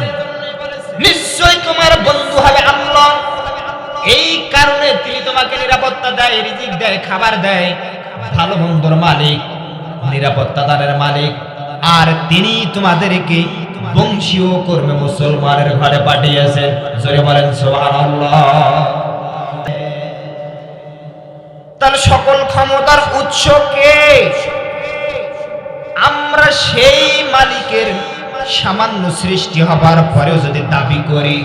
বলেছেন নিশ্চয় তোমার বন্ধু হবে আল্লাহ। এই কারণে তিনি তোমাকে নিরাপত্তা দেয়, রিজিক দেয়, খাবার দেয়। ভালো মন্দর মালিক, নিরাপত্তা দানের মালিক। আর তিনি তোমাদেরকে বংশীয় কর্মে মুসলমানের ঘরে পাঠিয়েছেন। জোরে বলেন, সুবহানাল্লাহ। তাহলে সকল ক্ষমতার উৎস কে? আমরা সেই মালিকের সামান্য সৃষ্টি হবার পরেও যদি দাবি করি,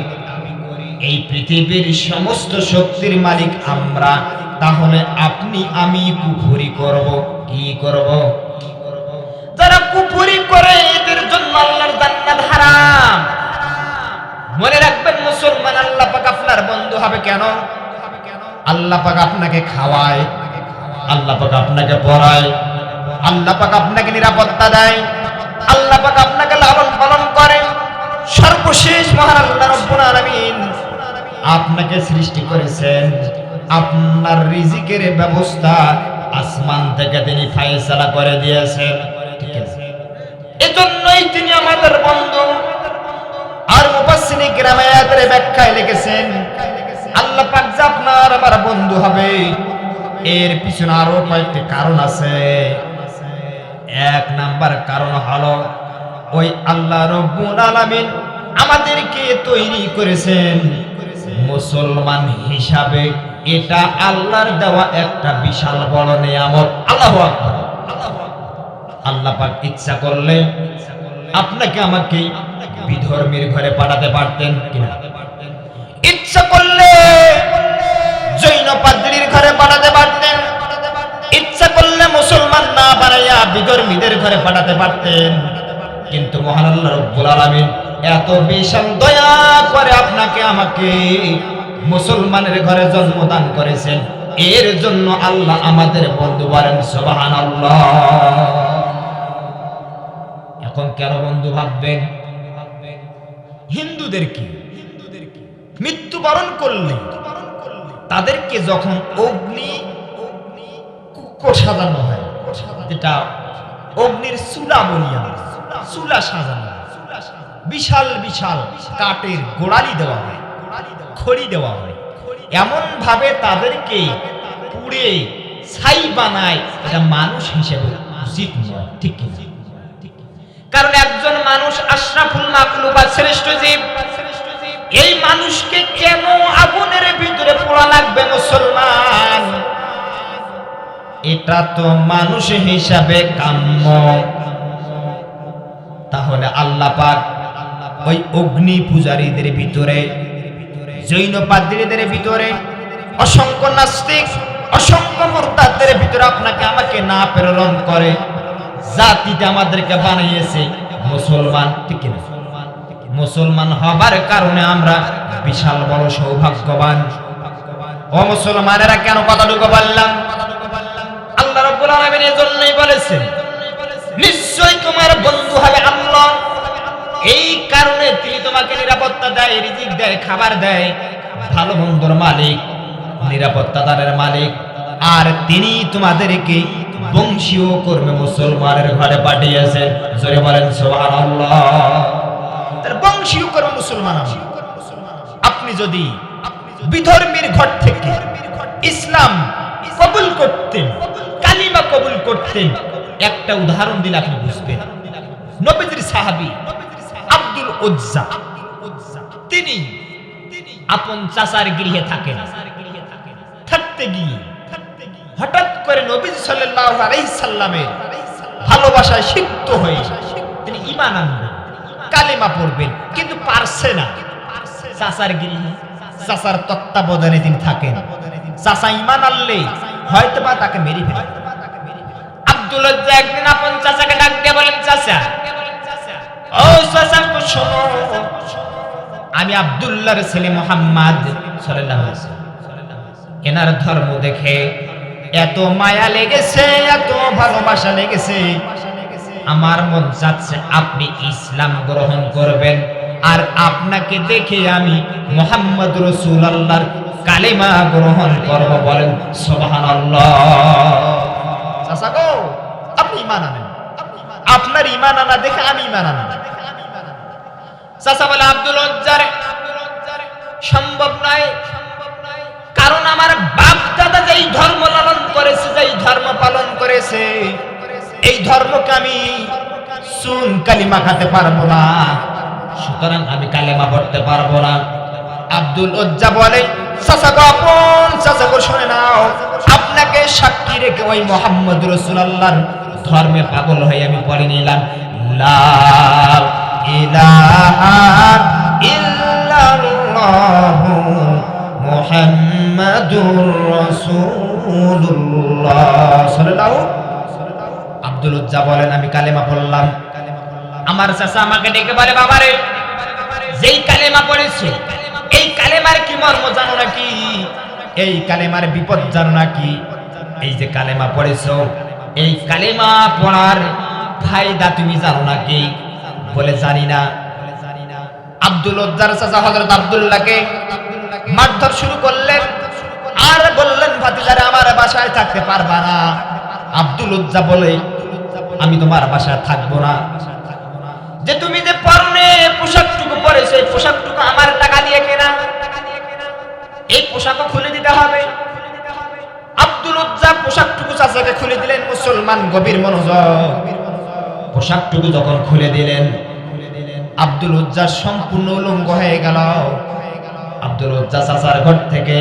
এই পৃথিবীর সমস্ত শক্তির মালিক আমরা, তাহলে আপনি আমি কুফুরি করব। কি করব? যারা কুফুরি করে, এদের জন্য আল্লাহর জান্নাত হারাম। মনে রাখবেন, মুসলমান আল্লাহ পাক আপনার বন্ধু হবে কেন? আল্লাহ পাক আপনাকে খাওয়ায়, আল্লাহ পাক আপনাকে পড়ায়, আল্লাহ পাক আপনাকে নিরাপত্তা দেয়। আল্লাহ পাক আপনাকে লালন পালন করে সর্বশেষ মহান আল্লাহ রব্বুল আলামিন আপনাকে সৃষ্টি করেছেন। আপনার রিজিকের ব্যবস্থা আসমান থেকে তিনি ফায়সালা করে দিয়েছেন। ঠিক আছে? এজন্যই তিনি আমাদের বন্ধু। আর মুফাসসিরি গ্রামায়াতের ব্যাখ্যায় লিখেছেন আল্লাহ পাক যে আপনার আমার বন্ধু হবে। এর পিছনে আরও কয়েকটি কারণ আছে। এক নাম্বার কারণ হলো, ওই আল্লাহ রব্বুল আলামিন আমাদেরকে তৈরি করেছেন। মুসলমান হিসাবে এটা আল্লাহর দেওয়া একটা বিশাল বড় নিয়ামত। আল্লাহু আল্লাহ পাক ইচ্ছা করলে আপনাকে আমাকে বিধর্মীর ঘরে পাঠাতে পারতেন কিনা? ইচ্ছা করলে জৈন পাদ্রীর ঘরে পাঠাতে পারতেন। বিধর্মীদের ঘরে পাঠাতে পারতেন। কিন্তু মহান আল্লাহ রব্বুল আলামিন এত বিশাল দয়া করে আপনাকে আমাকে মুসলমানের ঘরে জন্মদান করেছেন। এর জন্য আল্লাহ আমাদের বন্ধু বলেন, সুবহানাল্লাহ। এখন কেন বন্ধু ভাববেন? হিন্দুদের কি? মৃত্যুবরণ করলে তাদেরকে যখন অগ্নি সাজানো হয়, যেটা অগ্নির চুলা বলি আমরা চুলা সাজানো। বিশাল বিশাল কাঠের গোড়ালি দেওয়া হয়, খড়ি দেওয়া হয়। এমন ভাবে তাদেরকে পুড়ে ছাই বানায় এটা মানুষ হিসেবে উচিত নয়, ঠিক কারণ একজন মানুষ আশরাফুল মাকলুবা শ্রেষ্ঠ জীব। এই মানুষকে কেন আগুনের ভিতরে পোড়া লাগবে মুসলমান? এটা তো মানুষ হিসাবে কাম্য। তাহলে আল্লাহ পাক ওই অগ্নি পূজারীদের ভিতরে, জৈন পাদ্রীদের ভিতরে, অসংখ্য নাস্তিক, অসংখ্য মুরতাদের ভিতরে আপনাকে আমাকে না প্রেরণ করে জাতিতে আমাদেরকে বানিয়েছে মুসলমান, ঠিক না? মুসলমান হবার কারণে আমরা বিশাল বড় সৌভাগ্যবান। ও মুসলমানেরা কেন কথাটুকু বললাম? আল্লাহ রাব্বুল আলামিন এজন্যই বলেছেন নিশ্চয় তোমার বন্ধু হবে আল্লাহ। এই কারণে তিনি তোমাকে নিরাপত্তা দেয়, রিজিক দেয়, খাবার দেয়। ভালো মন্দর মালিক, নিরাপত্তা দানের মালিক। আর তিনি তোমাদেরকে বংশীয় কর্মে মুসলমানের ঘরে পাঠিয়েছেন। জোরে বলেন, সুবহানাল্লাহ। তার বংশীয় কর্মে মুসলমান। আপনি যদি বিধর্মীর ঘর থেকে ইসলাম কবুল করতেন কালিমা কবুল করতেন। একটা উদাহরণ দিলে আপনি বুঝবেন। নবীজির সাহাবী আব্দুল উজ্জা, তিনি আপন চাচার গৃহে থাকেন। থাকতে গিয়ে হঠাৎ করে নবী সাল্লাল্লাহু আলাইহি সাল্লামের ভালোবাসায় সিক্ত হয়ে তিনি ঈমান আনবেন, কালেমা পড়বেন, কিন্তু পারছে না। চাচার গৃহে, চাচার তত্ত্বাবধানে তিনি থাকেন। চাচা ঈমান আনলে হয়তো বা তাকে মেরে ফেলে আব্দুল লজ্জা একদিন আপন চাচাকে ডাক বলেন, চাচা আমি আব্দুল্লাহর ছেলে মোহাম্মদ এনার ধর্ম দেখে এত মায়া লেগেছে, এত ভালোবাসা লেগেছে। আমার মন চাচ্ছে আপনি ইসলাম গ্রহণ করবেন। আর আপনাকে দেখে আমি মোহাম্মদ রসুল আল্লাহর কালেমা গ্রহণ করব বলেন সোহান আপনি ইমান আনেন। আপনার ইমান আনা দেখে আমি ইমান আনা। চাচা বলে, আব্দুল উজ্জার সম্ভব নয়। কারণ আমার বাপ দাদা যেই ধর্ম লালন করেছে, যেই ধর্ম পালন করেছে, এই ধর্মকে আমি সুন কালিমা খাতে পারব না। সুতরাং আমি কালেমা পড়তে পারব না। আব্দুল উজ্জা বলে চাচাকে আপন চাচাকে শুনে নাও। আপনাকে সাক্ষী রেখে ওই মোহাম্মদ রসুলাল্লাহর ধর্মে পাগল হয়ে আমি পড়ে নিলাম। লা ইলাহা ইল্লাল্লাহু মুহাম্মাদুর রাসূলুল্লাহ। আব্দুল উজ্জা বলেন, আমি কালেমা পড়লাম। আমার চাচা আমাকে ডেকে বলে, বাবারে, যেই কালেমা পড়েছে, এই কালেমার কি মর্ম জানো নাকি? এই কালেমার বিপদ জানো নাকি? এই যে কালেমা পড়েছো এই কালেমা পড়ার ফায়দা তুমি জানো নাকি বলে জানি না। আব্দুল উজ্জার চাচা হযরত আব্দুল্লাহকে মারধর শুরু করলেন। আর বললেন, ভাতিজারে, আমার বাসায় থাকতে পারবা না। আব্দুল উজ্জা বলে, আমি তোমার বাসায় থাকব না। যে তুমি যে পরনে পোশাকটুকু পরে সেই পোশাকটুকু আমার টাকা দিয়ে কেনা। এই পোশাকও খুলে দিতে হবে। চাচাকে খুলে দিলেন মুসলমান গভীর মনোযোগ। পোশাকটুকু যখন খুলে দিলেন, আব্দুল উজ্জা সম্পূর্ণ উলঙ্গ হয়ে গেল। আব্দুল উজ্জা চাচার ঘর থেকে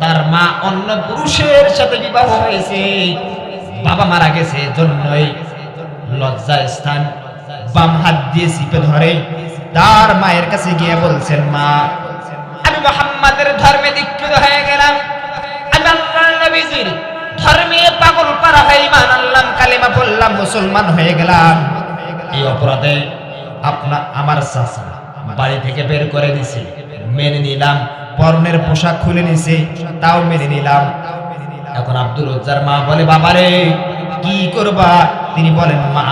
তার মা অন্য পুরুষের সাথে বিবাহ হয়েছে। বাবা মারা গেছে জন্যই লজ্জা স্থান বাম হাত দিয়ে চিপে ধরে তার মায়ের কাছে গিয়ে বলছেন, মা, আমি মোহাম্মদের ধর্মে দীক্ষিত হয়ে গেলাম। আমি আল্লাহর নবীজির মুসলমান হয়ে গেলাম। এই অপরাধে আপনা আমার চাচা বাড়ি থেকে বের করে দিছে। মেনে নিলাম পরনের পোশাক খুলে নিছে তাও মেনে নিলাম। এখন আব্দুল উজ্জার মা বলে বাবারে কি করবা? তিনি বলেন মা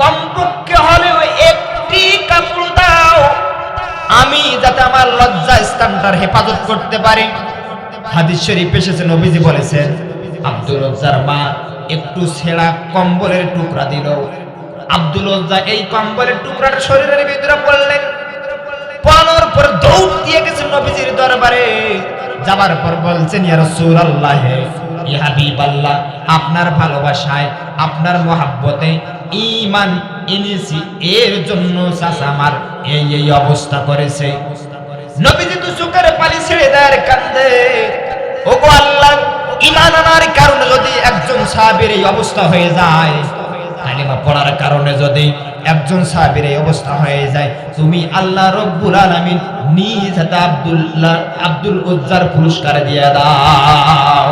কমপক্ষে হলেও একটি কাপড় দাও। আমি যাতে আমার লজ্জা স্থানটার হেফাজত করতে পারি। হাদিস শরীফ এসেছে নবীজি বলেছেন। আব্দুল উজ্জার মা একটু ছেঁড়া কম্বলের টুকরা দিল। আব্দুল এই কম্বলের টুকরাটা শরীরের ভিতরে পড়লেন। পড়ানোর পর দৌড় দিয়ে গেছেন নবীজির দরবারে। যাবার পর বলছেন, ইয়া রাসূলুল্লাহ ইয়া হাবিবাল্লাহ, আপনার ভালোবাসায়, আপনার মহাব্বতে ঈমান এনেছি, এর জন্য চাচা আমার এই এই অবস্থা করেছে। নবীজি তো চোখের পানি ছেড়ে দেয় কান্দে। ওগো আল্লাহ, ঈমান আনার কারণে যদি একজন সাহাবীর এই অবস্থা হয়ে যায়। কালিমা পড়ার কারণে যদি একজন সাহাবীর এই অবস্থা হয়ে যায়, তুমি আল্লাহ রব্বুল আলামিন নিজ হাতে আব্দুল্লাহ আব্দুল উজ্জার পুরস্কার দিয়ে দাও।